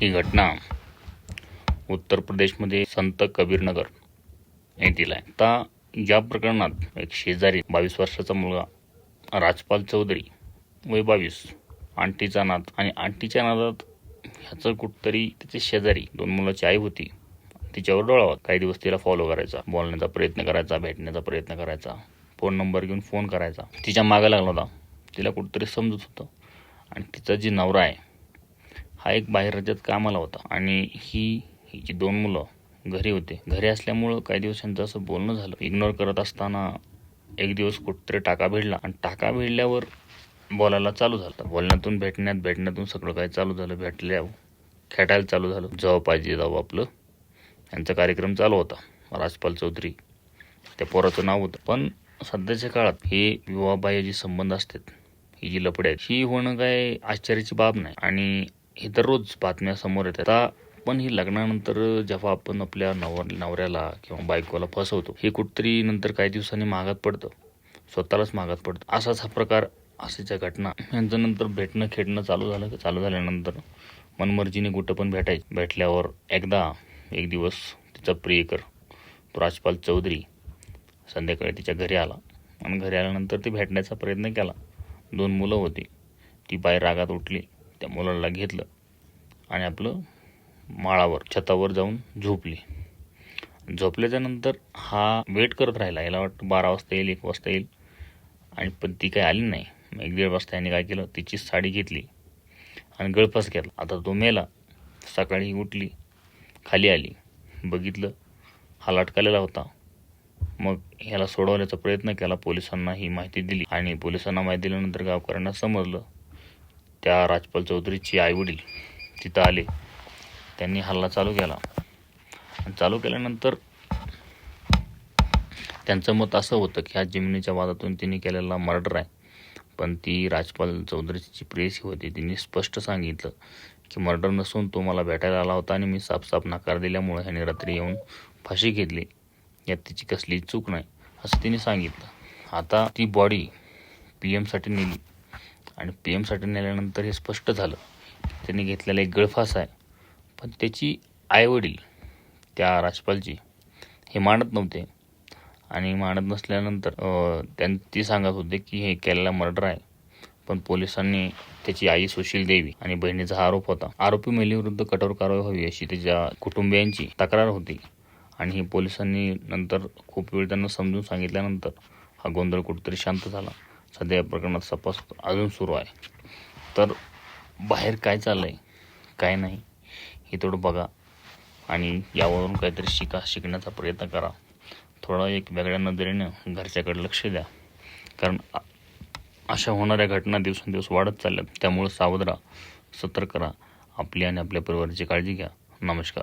ही घटना उत्तर प्रदेशमध्ये संत कबीरनगर येथील आहे. आता या प्रकरणात एक शेजारी बावीस वर्षाचा मुलगा राजपाल चौधरी वय बावीस आंटीचा नाद आणि आंटीच्या नादात ह्याचं कुठतरी त्याचे शेजारी दोन मुलाची आई होती. तिच्यावर डोळावा. काही दिवस तिला फॉलो करायचा बोलण्याचा प्रयत्न करायचा भेटण्याचा प्रयत्न करायचा फोन नंबर घेऊन फोन करायचा. तिच्यामागे लागला होता. तिला कुठतरी समजत होतं. आणि तिचा जी नवरा आहे हा एक बाहेर राज्यात कामाला होता. आणि ही हिची दोन मुलं घरी होते घरी असल्यामुळं काही दिवस यांचं असं बोलणं झालं. इग्नोर करत असताना एक दिवस कुठेतरी टाका भिडला. आणि टाका भिडल्यावर बोलायला चालू झालं. बोलण्यातून भेटण्यात भेटण्यातून सगळं काही चालू झालं. भेटल्यावर खेटायला चालू झालं. जाऊ पाहिजे जाऊ आपलं यांचा कार्यक्रम चालू होता. राजपाल चौधरी त्या पोराचं नाव होतं. पण सध्याच्या काळात हे विवाहबाह्य जे संबंध असतात ही जी लपडे ही होणं काय आश्चर्याची बाब नाही. आणि हे दररोज बातम्या समोर येतात. आता पण ही लग्नानंतर जेव्हा आपण आपल्या नवर नवऱ्याला किंवा बायकोला फसवतो हे कुठतरी नंतर काही दिवसांनी महागात पडतं. स्वतःलाच महागात पडतं. असाच हा प्रकार असेच्या घटना यांचं नंतर भेटणं खेळणं चालू झालं चालू झाल्यानंतर मनमर्जीने कुठं पण भेटायचं भेटल्यावर एकदा एक दिवस तिचा प्रियकर तो राजपाल चौधरी संध्याकाळी तिच्या घरी आला आणि घरी आल्यानंतर ती भेटण्याचा प्रयत्न केला. दोन मुलं होती. ती बाहेर रागात उठली. त्या मुलाला घेतलं. आणि आपलं माळावर छतावर जाऊन झोपली. झोपल्याच्या नंतर हा वेट करत राहिला. याला वाटतं बारा वाजता येईल एक वाजता येईल. आणि पण ती काही आली नाही. मग एक दीड वाजता याने काय केलं? तिची साडी घेतली आणि गळफास घेतला. आता तो मेला. सकाळी उठली खाली आली. बघितलं हा लटकालेला होता. मग ह्याला सोडवण्याचा प्रयत्न केला. पोलिसांना ही माहिती दिली आणि पोलिसांना माहिती दिल्यानंतर गावकऱ्यांना समजलं त्या राजपाल चौधरीची आईवडील तिथं आले. त्यांनी हल्ला चालू केला. आणि चालू केल्यानंतर त्यांचं मत असं होतं की ह्या जमिनीच्या वादातून तिने केलेला मर्डर आहे. पण ती राजपाल चौधरीची जी प्रेयसी होती तिने स्पष्ट सांगितलं की मर्डर नसून तो मला भेटायला आला होता आणि मी साफसाफ नकार दिल्यामुळे ह्याने रात्री येऊन फाशी घेतली. यात तिची कसली चूक नाही असं तिने सांगितलं. आता ती बॉडी पी एमसाठी नेली. आणि पी एमसाठी नेल्यानंतर हे स्पष्ट झालं त्यांनी घेतलेला एक गळफास आहे. पण त्याची आईवडील त्या राजपालची हे मानत नव्हते. आणि मानत नसल्यानंतर त्यां ती सांगत होते की हे केलेला मर्डर आहे. पण पोलिसांनी त्याची आई सुशील देवी आणि बहिणीचा आरोप होता. आरोपी महिलेविरुद्ध कठोर कारवाई व्हावी अशी त्याच्या कुटुंबियांची तक्रार होती. आणि ही पोलिसांनी नंतर खूप वेळ त्यांना समजून सांगितल्यानंतर हा गोंधळ कुठेतरी शांत झाला. सध्या या प्रकरणात तपास अजून सुरू आहे. तर बाहेर काय चाललं आहे काय नाही. हे थोडं बघा. आणि यावरून काहीतरी शिका शिकण्याचा प्रयत्न करा. थोडा एक वेगळ्या नजरेनं घरच्याकडे लक्ष द्या. कारण अशा होणाऱ्या घटना दिवसेंदिवस वाढत चालल्या त्यामुळं सावध राहा सतर्क राहा. आपली आणि आपल्या परिवाराची काळजी घ्या. नमस्कार.